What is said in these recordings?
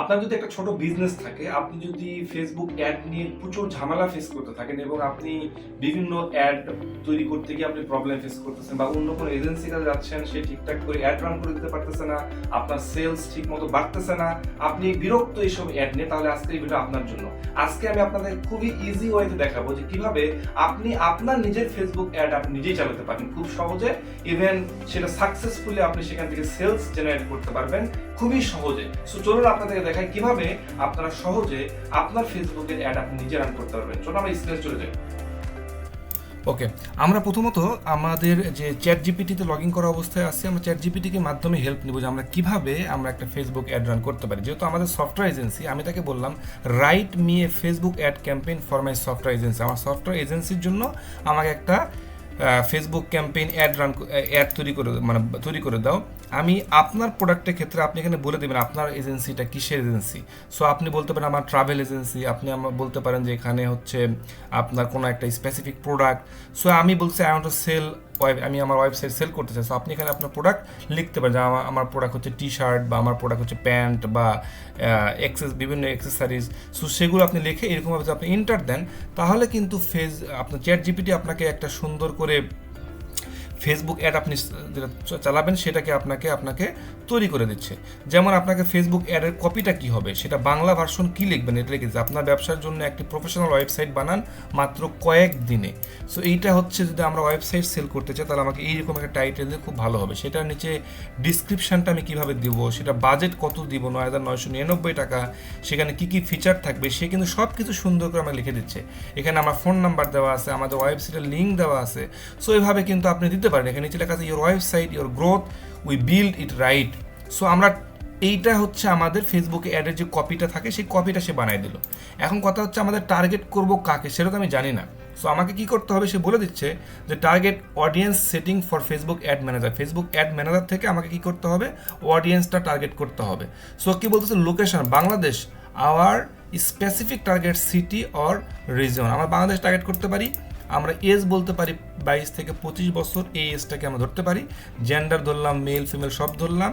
আপনার যদি একটা ছোট বিজনেস থাকে, আপনি যদি ফেসবুক অ্যাড নিয়ে প্রচুর ঝামেলা ফেস করতে থাকেন এবং আপনি বিভিন্ন অ্যাড তৈরি করতে গিয়ে আপনি প্রবলেম ফেস করতেছেন বা অন্য কোনো এজেন্সি কাছে যাচ্ছেন, সে ঠিকঠাক করে অ্যাড রান করে দিতে পারতেছে না, আপনার সেলস ঠিক মতো বাড়তেছে না, আপনি বিরক্ত এইসব অ্যাড নিয়ে, তাহলে আজকে এই ভিডিও আপনার জন্য। আজকে আমি আপনাদের খুবই ইজি ওয়েতে দেখাবো যে কীভাবে আপনি আপনার নিজের ফেসবুক অ্যাড আপনি নিজেই চালাতে পারেন। খুব সহজে ইভেন সেটা সাকসেসফুলি আপনি সেখান থেকে সেলস জেনারেট করতে পারবেন, খুবই সহজে। সো চলুন আপনাদেরকে দেখাই কীভাবে আপনারা সহজে আপনার ফেসবুকের অ্যাড আপনি নিজে রান করতে পারবেন। চলুন আমরা স্ক্রিনে চলে যাই। ওকে আমরা প্রথমত আমাদের যে চ্যাট জিপিটিতে লগ ইন করা অবস্থায় আছে, আমরা চ্যাট জিপিটিকে মাধ্যমে হেল্প নিব যে আমরা কীভাবে আমরা একটা ফেসবুক অ্যাড রান করতে পারি। যেহেতু আমাদের সফটওয়্যার এজেন্সি আমি তাকে বললাম write me a Facebook ad campaign for my software agency আমার সফটওয়্যার এজেন্সির জন্য আমাকে একটা Facebook campaign ad run ad তৈরি করে মানে তৈরি করে দাও। আমি আপনার প্রোডাক্টের ক্ষেত্রে আপনি এখানে বলে দেবেন আপনার এজেন্সিটা কিসের এজেন্সি সো আপনি বলতে পারেন আমার ট্রাভেল এজেন্সি আপনি আমার বলতে পারেন যে এখানে হচ্ছে আপনার কোনো একটা স্পেসিফিক প্রোডাক্ট সো আমি বলছি আই ওয়ান্ট টু সেল আমি আমার ওয়েবসাইট সেল করতে চাই। সো আপনি এখানে আপনার প্রোডাক্ট লিখতে পারেন। যে আমার প্রোডাক্ট হচ্ছে টি শার্ট বা আমার প্রোডাক্ট হচ্ছে প্যান্ট বা এক্সেস বিভিন্ন এক্সেসারিজ সো সেগুলো আপনি লিখে এরকমভাবে যদি আপনি ইন্টার দেন, তাহলে কিন্তু ফেস আপনার চ্যাট জিপিটি আপনাকে একটা সুন্দর করে ফেসবুক অ্যাড আপনি যেটা চালাবেন, সেটাকে আপনাকে আপনাকে তৈরি করে দিচ্ছে। যেমন আপনাকে ফেসবুক অ্যাডের কপিটা কি হবে? সেটা বাংলা ভার্সন কি লিখবেন? এটা লিখেছে আপনার ব্যবসার জন্য একটি প্রফেশনাল ওয়েবসাইট বানান মাত্র কয়েক দিনে। সো এইটা হচ্ছে যদি আমরা ওয়েবসাইট সেল করতে চাই, তাহলে আমাকে এইরকম একটা টাইটেল দিলে খুব ভালো হবে। সেটার নিচে ডিসক্রিপশনটা আমি কীভাবে দিব? সেটা বাজেট কত দিব? নয় হাজার নয়শো নিরানব্বই টাকা। সেখানে কি কি ফিচার থাকবে? সে কিন্তু সব কিছু সুন্দর করে আমাকে লিখে দিচ্ছে। এখানে আমার ফোন নাম্বার দেওয়া আছে, আমাদের ওয়েবসাইটের লিঙ্ক দেওয়া আছে। সো এইভাবে কিন্তু আপনি দিতে পারেন। এখানে নিচে লেখা আছে your website your growth we build it right so আমরা এইটা হচ্ছে আমাদের ফেসবুকে অ্যাডের যে কপিটা থাকে, সেই কপিটা সে বানিয়ে দিল। এখন কথা হচ্ছে আমাদের টার্গেট করব কাকে সেটা আমি জানি না। সো আমাকে কি করতে হবে সে বলে দিচ্ছে যে target audience setting for Facebook ad manager Facebook ad manager থেকে আমাকে কি করতে হবে? অডিয়েন্সটা টার্গেট করতে হবে। সো কি বলতেছে? Location Bangladesh our specific target city or region আমরা বাংলাদেশ টার্গেট করতে পারি। আমরা এজ বলতে পারি বাইশ থেকে পঁচিশ বছর এই এজটাকে আমরা ধরতে পারি। জেন্ডার ধরলাম মেল ফিমেল সব ধরলাম।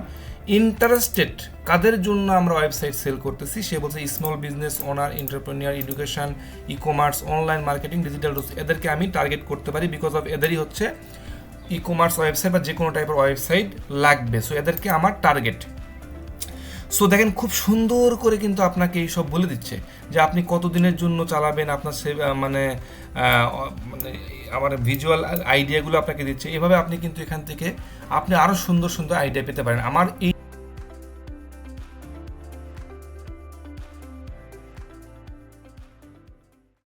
ইন্টারেস্টেড কাদের জন্য আমরা ওয়েবসাইট সেল করতেছি? সে বলছে small business owner entrepreneur education e commerce online marketing digital tools এদেরকে আমি টার্গেট করতে পারি বিকজ অফ এদেরই হচ্ছে ই কমার্স ওয়েবসাইট বা যে কোনো টাইপের ওয়েবসাইট লাগবে। সো এদেরকে আমার টার্গেট সো দেখেন, খুব সুন্দর করে কিন্তু আপনাকে এইসব বলে দিচ্ছে যে আপনি কতদিনের জন্য চালাবেন, আপনার সে মানে মানে আমার ভিজুয়াল আইডিয়াগুলো আপনাকে দিচ্ছে। এভাবে আপনি কিন্তু এখান থেকে আপনি আরও সুন্দর সুন্দর আইডিয়া পেতে পারেন। আমার এই